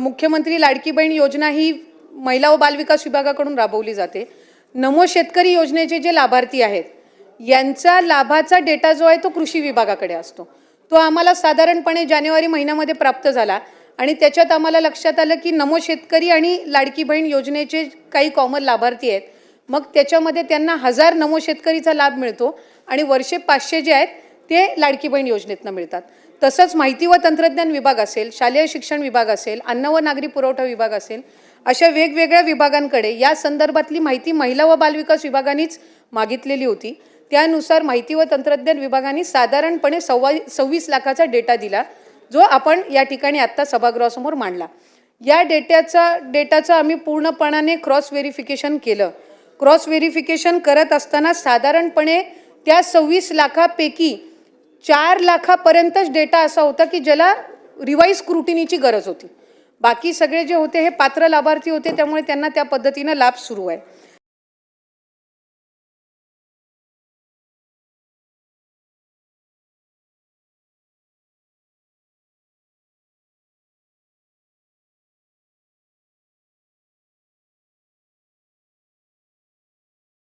मुख्यमंत्री लाडकी बहीण योजना ही महिला व बालविकास विभागाकडून राबवली जाते. नमो शेतकरी योजनेचे जे लाभार्थी आहेत यांचा लाभाचा डेटा जो आहे तो कृषी विभागाकडे असतो. तो आम्हाला साधारणपणे जानेवारी महिन्यामध्ये प्राप्त झाला आणि त्याच्यात आम्हाला लक्षात आलं की नमो शेतकरी आणि लाडकी बहीण योजनेचे काही कॉमन लाभार्थी आहेत. मग त्याच्यामध्ये त्यांना हजार नमो शेतकरीचा लाभ मिळतो आणि वर्षे पाचशे जे आहेत ते लाडकी बहीण योजनेतनं मिळतात. तसंच माहिती व तंत्रज्ञान विभाग असेल शालेय शिक्षण विभाग असेल अन्न व नागरी पुरवठा विभाग असेल अशा वेगवेगळ्या विभागांकडे या संदर्भातली माहिती महिला व बालविकास विभागानेच मागितलेली होती. त्यानुसार माहिती व तंत्रज्ञान विभागाने साधारणपणे सव्वा सव्वीस लाखाचा डेटा दिला जो आपण या ठिकाणी आत्ता सभागृहासमोर मांडला. या डेट्याचा डेटाचं आम्ही पूर्णपणाने क्रॉस व्हेरिफिकेशन केलं. क्रॉस व्हेरिफिकेशन करत असताना साधारणपणे त्या सव्वीस लाखापैकी चार लाखापर्यंतच डेटा असा होता की ज्याला रिवाईज स्क्रुटिनीची गरज होती. बाकी सगळे जे होते हे पात्र लाभार्थी होते त्यामुळे त्यांना त्या पद्धतीनं लाभ सुरू आहे.